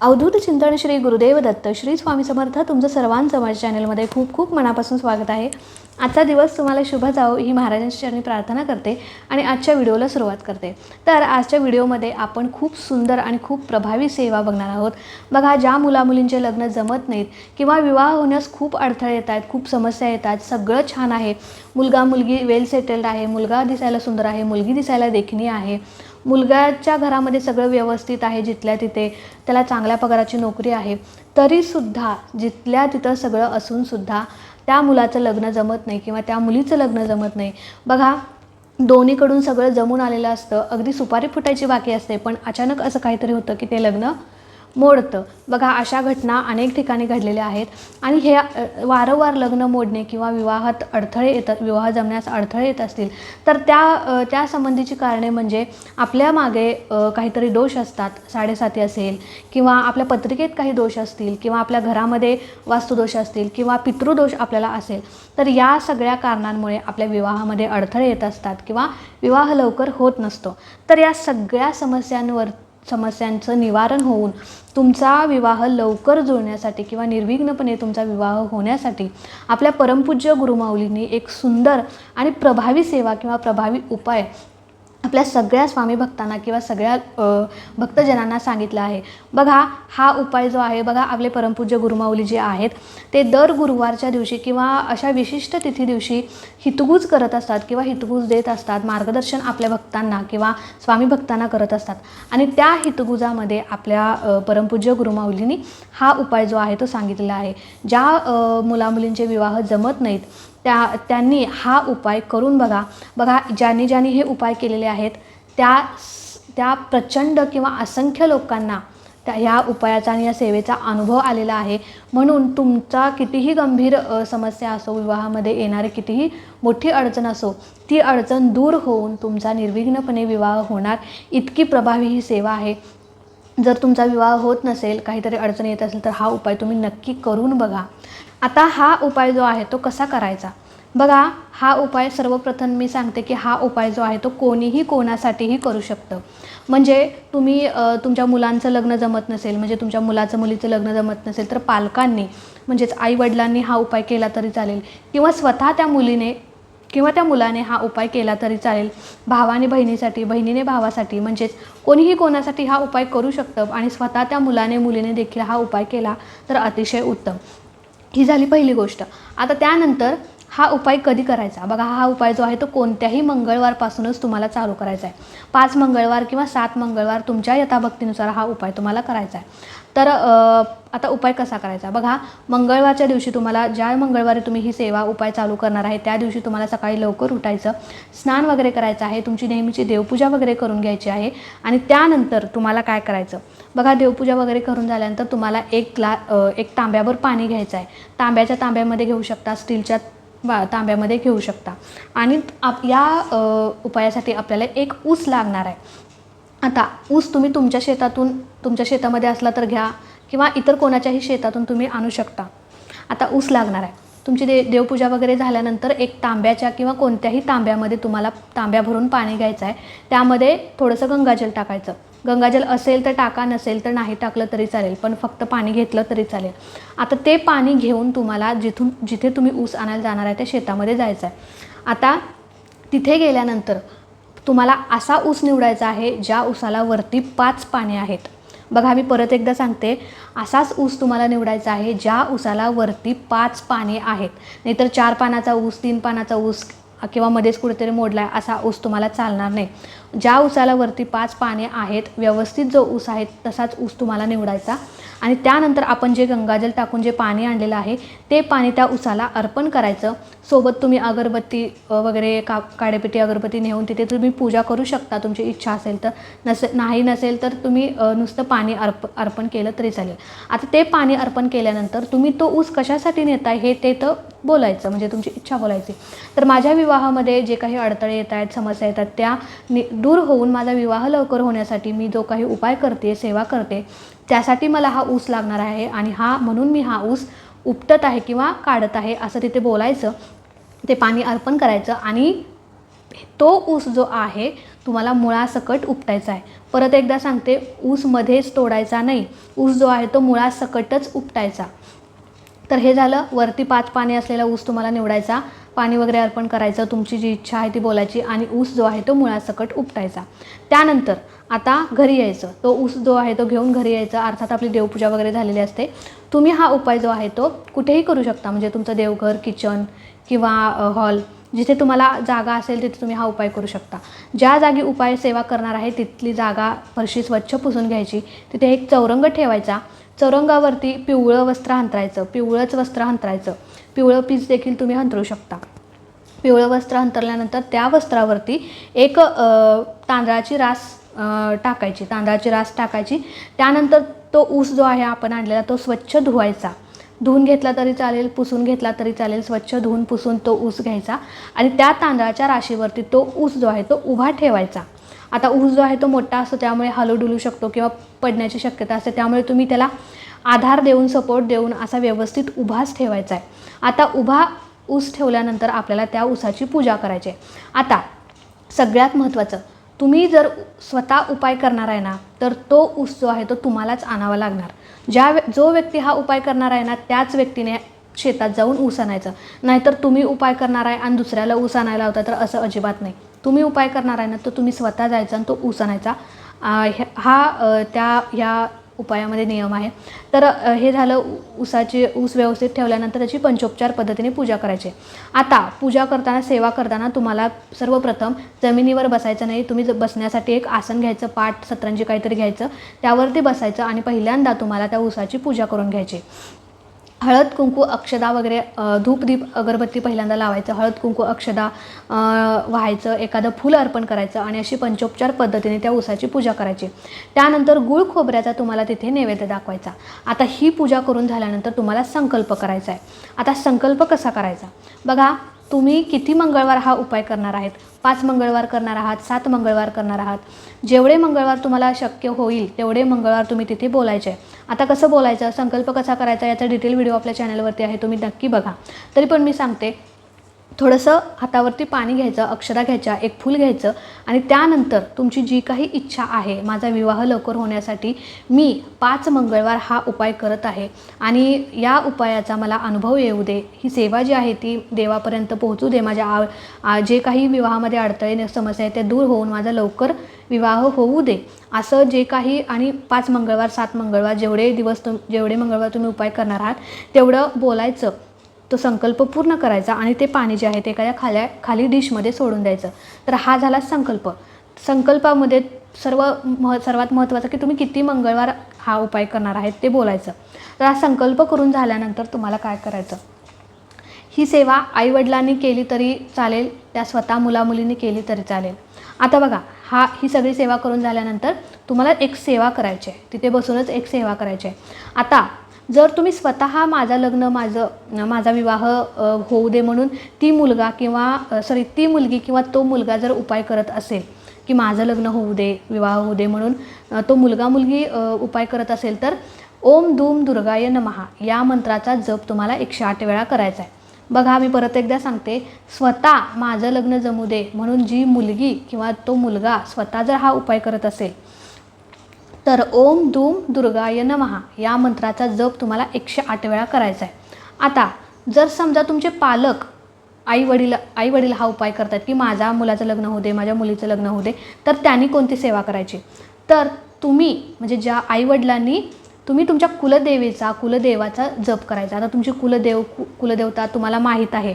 अवधूत चिंतन श्री गुरुदेव दत्त श्री स्वामी समर्थ तुमचं सर्वांचं माझ्या चॅनलमध्ये खूप खूप मनापासून स्वागत आहे. आजचा दिवस तुम्हाला शुभ जाओ ही महाराजांची चरणी प्रार्थना करते आणि आजच्या व्हिडिओला सुरुवात करते. तर आजच्या व्हिडिओमध्ये आपण खूप सुंदर आणि खूप प्रभावी सेवा बघणार आहोत. बघा ज्या मुलामुलींचे लग्न जमत नाहीत किंवा विवाह होण्यास खूप अडथळे येत आहेत खूप समस्या येतात सगळं छान आहे. मुलगा मुलगी वेल सेटल्ड आहे मुलगा दिसायला सुंदर आहे मुलगी दिसायला देखणी आहे. मुलगाच्या घरामध्ये सगळं व्यवस्थित आहे जिथल्या तिथे त्याला चांगल्या पगाराची नोकरी आहे. तरीसुद्धा जिथल्या तिथं सगळं असूनसुद्धा त्या मुलाचं लग्न जमत नाही किंवा त्या मुलीचं लग्न जमत नाही. बघा दोन्हीकडून सगळं जमून आलेलं असतं. अगदी सुपारी फुटायची बाकी असते पण अचानक असं काहीतरी होतं की ते लग्न मोडतं. बघा अशा घटना अनेक ठिकाणी घडलेल्या आहेत. आणि हे वारंवार लग्न मोडणे किंवा विवाहात अडथळे येतात विवाह जमण्यास अडथळे येत असतील तर त्या त्या संबंधीची कारणे म्हणजे आपल्या मागे काहीतरी दोष असतात. साडेसाती असेल किंवा आपल्या पत्रिकेत काही दोष असतील किंवा आपल्या घरामध्ये वास्तुदोष असतील किंवा पितृदोष आपल्याला असेल तर या सगळ्या कारणांमुळे आपल्या विवाहामध्ये अडथळे येत असतात किंवा विवाह लवकर होत नसतो. तर या सगळ्या समस्यांवर समस्यांचं निवारण होऊन तुमचा विवाह लवकर जुळण्यासाठी किंवा निर्विघ्नपणे तुमचा विवाह होण्यासाठी आपल्या परमपूज्य गुरुमाऊलींनी एक सुंदर आणि प्रभावी सेवा किंवा प्रभावी उपाय आपल्या सगळ्या स्वामी भक्तांना किंवा सगळ्या भक्तजनांना सांगितलं आहे. बघा हा उपाय जो आहे बघा आपले परमपूज्य गुरुमाऊली जे आहेत ते दर गुरुवारच्या दिवशी किंवा अशा विशिष्ट तिथी दिवशी हितगुज करत असतात किंवा हितगुज देत असतात मार्गदर्शन आपल्या भक्तांना किंवा स्वामी भक्तांना करत असतात. आणि त्या हितगुजामध्ये आपल्या परमपूज्य गुरुमाऊलींनी हा उपाय जो आहे तो सांगितलेला आहे. ज्या मुलामुलींचे विवाह जमत नाहीत त्या त्यांनी हा उपाय करून बघा. बघा ज्यांनी ज्यांनी हे उपाय केलेले आहेत त्या त्या प्रचंड किंवा असंख्य लोकांना त्या ह्या उपायाचा आणि या सेवेचा अनुभव आलेला आहे. म्हणून तुमचा कितीही गंभीर समस्या असो विवाहामध्ये येणारी कितीही मोठी अडचण असो ती अडचण दूर होऊन तुमचा निर्विघ्नपणे विवाह होणार. इतकी प्रभावी ही सेवा आहे. जर तुमचा विवाह होत नसेल काहीतरी अडचण येत असेल तर हा उपाय तुम्ही नक्की करून बघा. आता हा उपाय जो आहे तो कसा करायचा? बघा हा उपाय सर्वप्रथम मी सांगते की हा उपाय जो आहे तो कोणीही कोणासाठीही करू शकतं. म्हणजे तुम्ही तुमच्या मुलांचं लग्न जमत नसेल म्हणजे तुमच्या मुलाचं मुलीचं लग्न जमत नसेल तर पालकांनी म्हणजेच आईवडिलांनी हा उपाय केला तरी चालेल. किंवा स्वतः त्या मुलीने किंवा त्या मुलाने हा उपाय केला तरी चालेल. भावाने बहिणीसाठी बहिणीने भावासाठी म्हणजेच कोणीही कोणासाठी हा उपाय करू शकतं. आणि स्वतः त्या मुलाने मुलीने देखील हा उपाय केला तर अतिशय उत्तम. ही झाली पहिली गोष्ट. आता त्यानंतर हा उपाय कधी करायचा? बघा हा उपाय जो आहे तो कोणत्याही मंगळवारपासूनच तुम्हाला चालू करायचा आहे. पाच मंगळवार किंवा सात मंगळवार तुमच्या यथाभक्तीनुसार हा उपाय तुम्हाला करायचा आहे. तर आता उपाय कसा करायचा? बघा मंगळवारच्या दिवशी तुम्हाला ज्या मंगळवारी तुम्ही ही सेवा उपाय चालू करणार आहे त्या दिवशी तुम्हाला सकाळी लवकर उठायचं स्नान वगैरे करायचं आहे तुमची नेहमीची देवपूजा वगैरे करून घ्यायची आहे आणि त्यानंतर तुम्हाला काय करायचं? बघा देवपूजा वगैरे करून झाल्यानंतर तुम्हाला एक ग्ला एक तांब्यावर पाणी घ्यायचं आहे. तांब्याच्या तांब्यामध्ये घेऊ शकता स्टीलच्या तांब्यामध्ये घेऊ शकता आणि आप या उपायासाठी आपल्याला एक ऊस लागणार आहे. आता ऊस तुम्ही तुमच्या शेतातून तुमच्या शेतामध्ये असला तर घ्या किंवा इतर कोणाच्याही शेतातून तुम्ही आणू शकता. आता ऊस लागणार आहे. तुमची दे देवपूजा वगैरे झाल्यानंतर एक तांब्याच्या किंवा कोणत्याही तांब्यामध्ये तुम्हाला तांब्या भरून पाणी घ्यायचं आहे. त्यामध्ये थोडंसं गंगाजल टाकायचं. गंगाजल असेल तर टाका नसेल तर नाही टाकलं तरी चालेल पण फक्त पाणी घेतलं तरी चालेल. आता ते पाणी घेऊन तुम्हाला जिथून जिथे तुम्ही ऊस आणायला जाणार आहे त्या शेतामध्ये जायचं आहे. आता तिथे गेल्यानंतर तुम्हाला असा ऊस निवडायचा आहे ज्या ऊसाला वरती पाच पाने आहेत. बघा मी परत एकदा सांगते. असाच ऊस तुम्हाला निवडायचा आहे ज्या ऊसाला वरती पाच पाने आहेत. नाहीतर चार पानाचा ऊस तीन पानाचा ऊस किंवा मध्येच कुठेतरी मोडला आहे असा ऊस तुम्हाला चालणार नाही. ज्या ऊसाला वरती पाच पाने आहेत व्यवस्थित जो ऊस आहे तसाच ऊस तुम्हाला निवडायचा. आणि त्यानंतर आपण जे गंगाजल टाकून जे पाणी आणलेलं आहे ते पाणी त्या ऊसाला अर्पण करायचं. सोबत तुम्ही अगरबत्ती वगैरे का काडेपेटी अगरबत्ती नेऊन तिथे तुम्ही पूजा करू शकता तुमची इच्छा असेल तर. नसे नाही नसेल तर तुम्ही नुसतं पाणी अर्प अर्पण केलं तरी चालेल. आता ते पाणी अर्पण केल्यानंतर तुम्ही तो ऊस कशासाठी नेताय हे ते तर बोलायचं म्हणजे तुमची इच्छा बोलायची. तर माझ्या विवाहामध्ये जे काही अडथळे येत आहेत समस्या येतात त्या नि दूर होऊन माझा विवाह लवकर होण्यासाठी मी जो काही उपाय करते सेवा करते त्यासाठी मला हा ऊस लागणार आहे आणि हा म्हणून मी हा ऊस उपटत आहे किंवा काढत आहे असं तिथे बोलायचं ते पाणी अर्पण करायचं आणि तो ऊस जो आहे तुम्हाला मुळासकट उपटायचा आहे. परत एकदा सांगते ऊसमध्येच तोडायचा नाही. ऊस जो आहे तो मुळासकटच उपटायचा. तर हे झालं. वरती पाच पाने असलेला ऊस तुम्हाला निवडायचा. पाणी वगैरे अर्पण करायचं. तुमची जी इच्छा आहे ती बोलायची आणि ऊस जो आहे तो मुळासकट उपटायचा. त्यानंतर आता घरी यायचं. तो ऊस जो आहे तो घेऊन घरी यायचा. अर्थात आपली देवपूजा वगैरे झालेली असते. तुम्ही हा उपाय जो आहे तो कुठेही करू शकता. म्हणजे तुमचं देवघर किचन किंवा हॉल जिथे तुम्हाला जागा असेल तिथे तुम्ही हा उपाय करू शकता. ज्या जागी उपाय सेवा करणार आहे तिथली जागा फरशी स्वच्छ पुसून घ्यायची. तिथे एक चौरंग ठेवायचा. चौरंगावरती पिवळं वस्त्र अंतरायचं पिवळंच वस्त्र अंतरायचं. पिवळं पीस देखील तुम्ही अंतरू शकता. पिवळं वस्त्र अंतरल्यानंतर त्या वस्त्रावरती एक तांदळाची रास टाकायची. तांदळाची रास टाकायची. त्यानंतर तो ऊस जो आहे आपण आणलेला तो स्वच्छ धुवायचा. धुवून घेतला तरी चालेल पुसून घेतला तरी चालेल स्वच्छ धुवून पुसून तो ऊस घ्यायचा. आणि त्या तांदळाच्या राशीवरती तो ऊस जो आहे तो उभा ठेवायचा. आता ऊस जो आहे तो मोठा असतो त्यामुळे हलू डुलू शकतो किंवा पडण्याची शक्यता असते. त्यामुळे तुम्ही त्याला आधार देऊन सपोर्ट देऊन असा व्यवस्थित उभाच ठेवायचा आहे. आता उभा ऊस ठेवल्यानंतर आपल्याला त्या ऊसाची पूजा करायची आहे. आता सगळ्यात महत्त्वाचं तुम्ही जर स्वतः उपाय करणार आहे ना तर तो ऊस जो आहे तो तुम्हालाच आणावा लागणार. ज्या व्य जो व्यक्ती हा उपाय करणार आहे ना त्याच व्यक्तीने शेतात जाऊन ऊस आणायचं. नाहीतर तुम्ही उपाय करणार आहे आणि दुसऱ्याला ऊस आणायला होता तर असं अजिबात नाही. तुम्ही उपाय करणार आहे ना तर तुम्ही स्वतः जायचा आणि तो ऊस आणायचा हा त्या ह्या उपायामध्ये नियम आहे. तर हे झालं ऊसाची ऊस व्यवस्थित ठेवल्यानंतर त्याची पंचोपचार पद्धतीने पूजा करायची. आता पूजा करताना सेवा करताना तुम्हाला सर्वप्रथम जमिनीवर बसायचं नाही. तुम्ही ज- बसण्यासाठी एक आसन घ्यायचं पाठ सतरंजी काहीतरी घ्यायचं त्यावरती बसायचं आणि पहिल्यांदा तुम्हाला त्या ऊसाची पूजा करून घ्यायची. हळद कुंकू अक्षदा वगैरे धूप दीप अगरबत्ती पहिल्यांदा लावायचं. हळद कुंकू अक्षदा व्हायचं. एखादं फुल अर्पण करायचं आणि अशी पंचोपचार पद्धतीने त्या उसाची पूजा करायची. त्यानंतर गुळ खोबऱ्याचा तुम्हाला तिथे नैवेद्य दाखवायचा. आता ही पूजा करून झाल्यानंतर तुम्हाला संकल्प करायचा आहे. आता संकल्प कसा करायचा? बघा तुम्ही किती मंगळवार हा उपाय करणार आहेत? पाच मंगळवार करणार आहात सात मंगळवार करणार आहात. जेवढे मंगळवार तुम्हाला शक्य होईल तेवढे मंगळवार तुम्ही तिथे बोलायचे. आता कसं बोलायचं? संकल्प कसा करायचा? याचा डिटेल व्हिडिओ आपल्या चॅनलवरती आहे तुम्ही नक्की बघा. तरी पण मी सांगते थोडंसं हातावरती पाणी घ्यायचं अक्षरा घ्यायच्या एक फूल घ्यायचं आणि त्यानंतर तुमची जी काही इच्छा आहे माझा विवाह लवकर होण्यासाठी मी पाच मंगळवार हा उपाय करत आहे आणि या उपायाचा मला अनुभव येऊ दे. ही सेवा जी आहे ती देवापर्यंत पोहोचू दे. माझ्या आ जे काही विवाहामध्ये अडथळे समस्या आहेत त्या दूर होऊन माझा लवकर विवाह होऊ दे. असं जे काही आणि पाच मंगळवार सात मंगळवार जेवढे दिवस तुम जेवढे मंगळवार तुम्ही उपाय करणार आहात तेवढं बोलायचं. तो संकल्प पूर्ण करायचा आणि ते पाणी जे आहे ते एखाद्या खाल्या खाली डिशमध्ये सोडून द्यायचं. तर हा झाला संकल्प. संकल्पामध्ये सर्व मह सर्वात महत्त्वाचं की तुम्ही किती मंगळवार हा उपाय करणार आहेत ते बोलायचं. तर हा संकल्प करून झाल्यानंतर तुम्हाला काय करायचं? ही सेवा आईवडिलांनी केली तरी चालेल त्या स्वतः मुलामुलींनी केली तरी चालेल. आता बघा हा ही सगळी सेवा करून झाल्यानंतर तुम्हाला एक सेवा करायची आहे. तिथे बसूनच एक सेवा करायची आहे. आता जर तुम्ही स्वतः माझं लग्न माझं माझा विवाह होऊ दे म्हणून ती मुलगा किंवा सॉरी ती मुलगी किंवा तो मुलगा जर उपाय करत असेल की माझं लग्न होऊ दे विवाह होऊ दे म्हणून तो मुलगा मुलगी उपाय करत असेल तर ओम धूम दुर्गाय नमहा या मंत्राचा जप तुम्हाला एकशे आठ वेळा करायचा आहे. बघा मी परत एकदा सांगते. स्वतः माझं लग्न जमू दे म्हणून जी मुलगी किंवा तो मुलगा स्वतः जर हा उपाय करत असेल तर ओम धूम दुर्गाय नमहा या मंत्राचा जप तुम्हाला एकशे आठ वेळा करायचा आहे. आता जर समजा तुमचे पालक आई वडील आई वडील हा उपाय करतात की माझ्या मुलाचं लग्न होऊ दे माझ्या मुलीचं लग्न होऊ दे तर त्यांनी कोणती सेवा करायची? तर तुम्ही म्हणजे ज्या आईवडिलांनी तुम्ही तुमच्या कुलदेवीचा कुलदेवाचा जप करायचा. आता तुमची कुलदेव कु कुलदेवता तुम्हाला माहीत आहे.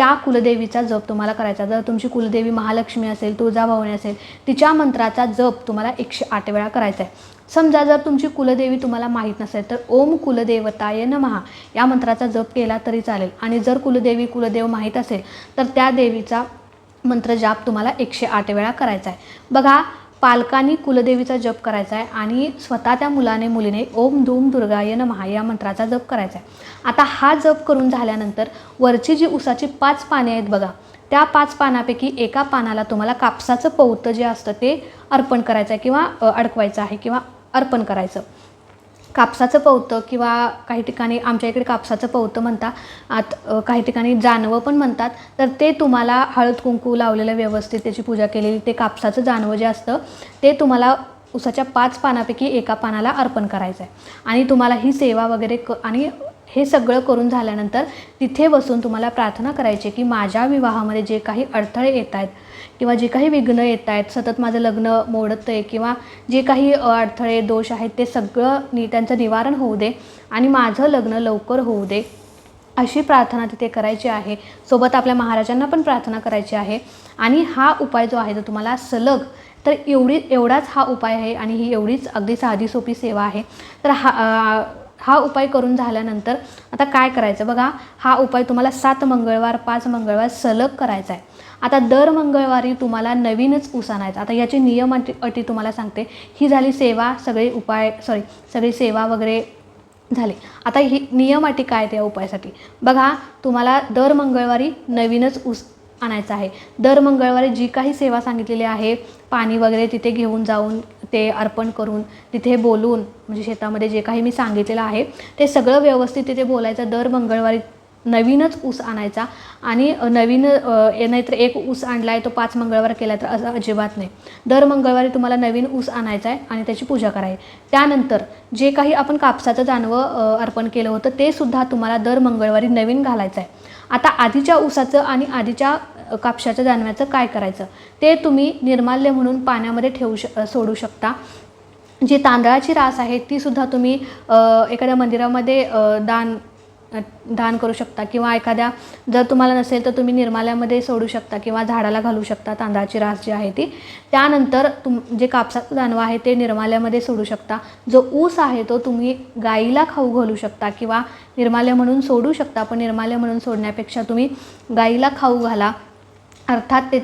त्या कुलदेवीचा जप तुम्हाला करायचा जर तुमची कुलदेवी महालक्ष्मी असेल तुळजाभवानी असेल तिच्या मंत्राचा जप तुम्हाला एकशे आठ वेळा करायचा आहे. समजा जर तुमची कुलदेवी तुम्हाला माहीत नसेल तर ओम कुलदेवताय नमहा या मंत्राचा जप केला तरी चालेल. आणि जर कुलदेवी कुलदेव माहीत असेल तर त्या देवीचा मंत्र जाप तुम्हाला एकशे आठ वेळा करायचा आहे. बघा पालकांनी कुलदेवीचा जप करायचा आहे आणि स्वतः त्या मुलाने मुलीने ओम धूम दुर्गाय नमहा या मंत्राचा जप करायचा आहे आता हा जप करून झाल्यानंतर वरची जी उसाची पाच पाने आहेत बघा त्या पाच पानापैकी एका पानाला तुम्हाला कापसाचं पौतं जे असतं ते अर्पण करायचं आहे किंवा अडकवायचं आहे किंवा अर्पण करायचं. कापसाचं पवतं किंवा काही ठिकाणी आमच्या इकडे कापसाचं पवतं म्हणतात. आत काही ठिकाणी जानवं पण म्हणतात. तर ते तुम्हाला हळद कुंकू लावलेलं व्यवस्थित त्याची पूजा केलेली ते कापसाचं जानवं जे असतं ते तुम्हाला उसाच्या पाच पानापैकी एका पानाला अर्पण करायचं आहे आणि तुम्हाला ही सेवा वगैरे क आणि हे सगळं करून झाल्यानंतर तिथे बसून तुम्हाला प्रार्थना करायची आहे की माझ्या विवाहामध्ये जे काही अडथळे येत आहेत किंवा जे काही विघ्न येत आहेत सतत माझं लग्न मोडत आहे किंवा जे काही अडथळे दोष आहेत ते सगळं नि त्यांचं निवारण होऊ दे आणि माझं लग्न लवकर होऊ दे अशी प्रार्थना तिथे करायची आहे. सोबत आपल्या महाराजांना पण प्रार्थना करायची आहे. आणि हा उपाय जो आहे तो तुम्हाला सलग तर एवढी एवढाच हा उपाय आहे आणि ही एवढीच अगदी साधी सोपी सेवा आहे. तर हा हा उपाय करून झाल्यानंतर आता काय करायचं? बघा हा उपाय तुम्हाला सात मंगळवार पाच मंगळवार सलग करायचा आहे. आता दर मंगळवारी तुम्हाला नवीनच ऊस आणायचा आता याची नियम अटी अटी तुम्हाला सांगते. ही झाली सेवा सगळे उपाय सॉरी सगळी सेवा वगैरे झाले. आता ही नियम अटी काय त्या उपायासाठी? बघा तुम्हाला दर मंगळवारी नवीनच ऊस आणायचा आहे. दर मंगळवारी जी काही सेवा सांगितलेली आहे पाणी वगैरे तिथे घेऊन जाऊन ते अर्पण करून तिथे बोलून म्हणजे शेतामध्ये जे काही मी सांगितलेलं आहे ते सगळं व्यवस्थित तिथे बोलायचं. दर मंगळवारी नवीनच ऊस आणायचा आणि नवीन नाहीतर एक ऊस आणला आहे तो पाच मंगळवार केला तर असं अजिबात नाही. दर मंगळवारी तुम्हाला नवीन ऊस आणायचा आहे आणि त्याची पूजा करायची त्यानंतर जे काही आपण कापसाचं जानवं अर्पण केलं होतं ते सुद्धा तुम्हाला दर मंगळवारी नवीन घालायचं आहे आता आधीच्या ऊसाचं आणि आधीच्या कापसाच्या जानव्याचं काय करायचं? ते तुम्ही निर्माल्य म्हणून पाण्यामध्ये ठेवू श सोडू शकता. जी तांदळाची रास आहे तीसुद्धा तुम्ही एखाद्या मंदिरामध्ये दान दान करू शकता किंवा एखाद्या जर तुम्हाला नसेल तर तुम्ही निर्माल्यामध्ये सोडू शकता किंवा झाडाला घालू शकता तांदळाची रास जी आहे ती. त्यानंतर तुम जे कापसाचं जानवं आहे ते निर्माल्यामध्ये सोडू शकता. जो ऊस आहे तो तुम्ही गाईला खाऊ घालू शकता किंवा निर्माल्य म्हणून सोडू शकता पण निर्माल्य म्हणून सोडण्यापेक्षा तुम्ही गाईला खाऊ घाला. अर्थात ते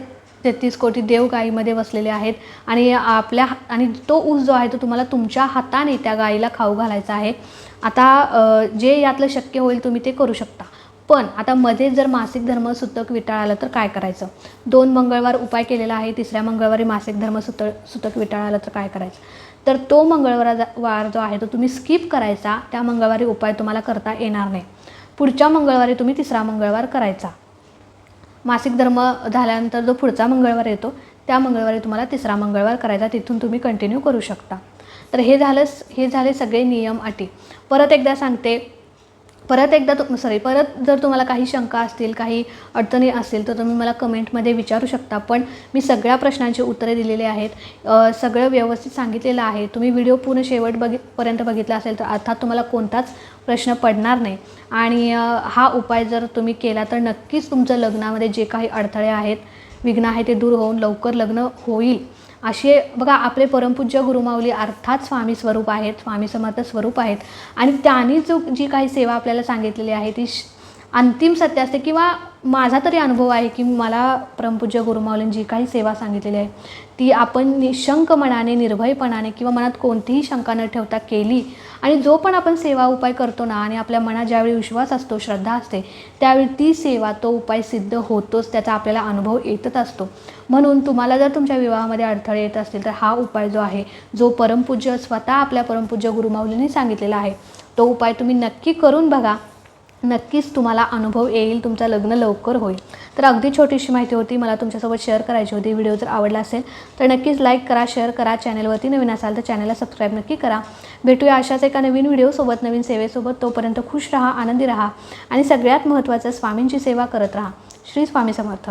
तेहतीस कोटी देव गाईमध्ये बसलेले आहेत. आणि आपल्या हा- आणि तो ऊस जो आहे तो तुम्हाला तुमच्या हाताने त्या गाईला खाऊ घालायचा आहे. आता जे यातलं शक्य होईल तुम्ही ते करू शकता. पण आता मध्ये जर मासिक धर्म सुतक विटाळ आलं तर काय करायचं? दोन मंगळवार उपाय केलेला आहे तिसऱ्या मंगळवारी मासिक धर्म सुत सुतक विटाळ आलं तर काय करायचं? तर तो मंगळवार वार जो आहे तो तुम्ही स्किप करायचा त्या मंगळवारी उपाय तुम्हाला करता येणार नाही. पुढच्या मंगळवारी तुम्ही तिसरा मंगळवार करायचा. मासिक धर्म झाल्यानंतर जो पुढचा मंगळवार येतो त्या मंगळवारी तुम्हाला तिसरा मंगळवार करायचा तिथून तुम्ही कंटिन्यू करू शकता. तर हे झालं हे झाले सगळे नियम अटी. परत एकदा सांगते परत एकदा तु सॉरी परत जर तुम्हाला काही शंका असतील काही अडचणी असतील तर तुम्ही मला कमेंटमध्ये विचारू शकता. पण मी सगळ्या प्रश्नांची उत्तरे दिलेली आहेत. सगळं व्यवस्थित सांगितलेलं आहे. तुम्ही व्हिडिओ पूर्ण शेवट बघि पर्यंत बघितला असेल तर अर्थात तुम्हाला कोणताच प्रश्न पडणार नाही. आणि हा उपाय जर तुम्ही केला तर नक्कीच तुमचं लग्नामध्ये जे काही अडथळे आहेत विघ्न आहे ते दूर होऊन लवकर लग्न होईल. असे बघा आपले परमपूज्य गुरुमाऊली अर्थात स्वामी स्वरूप आहेत स्वामी समर्थ स्वरूप आहेत. आणि त्यांनी जो जी काही सेवा आपल्याला सांगितलेली आहे ती अंतिम सत्य असते किंवा माझा तरी अनुभव आहे की मला परमपूज्य गुरुमाऊलींनी जी काही सेवा सांगितलेली आहे. ती आपण निशंक मनाने निर्भयपणाने किंवा मनात कोणतीही शंका न ठेवता केली आणि जो पण आपण सेवा उपाय करतो ना आणि आपल्या मनात ज्यावेळी विश्वास असतो श्रद्धा असते त्यावेळी ती सेवा तो उपाय सिद्ध होतोच त्याचा आपल्याला अनुभव येतच असतो. म्हणून तुम्हाला जर तुमच्या विवाहामध्ये अडथळे येत असतील तर हा उपाय जो आहे जो परमपूज्य स्वतः आपल्या परमपूज्य गुरुमाऊलींनी सांगितलेला आहे तो उपाय तुम्ही नक्की करून बघा. नक्कीच तुम्हाला अनुभव येईल तुमचं लग्न लवकर होईल. तर अगदी छोटीशी माहिती होती मला तुमच्यासोबत शेअर करायची होती व्हिडिओ जर आवडला असेल तर नक्कीच लाईक करा शेअर करा चॅनलवरती नवीन असाल तर चॅनलला सबस्क्राईब नक्की करा. भेटूया अशाच एका नवीन व्हिडिओसोबत नवीन सेवेसोबत. तोपर्यंत खुश राहा आनंदी राहा आणि सगळ्यात महत्त्वाचं स्वामींची सेवा करत राहा. श्री स्वामी समर्थ.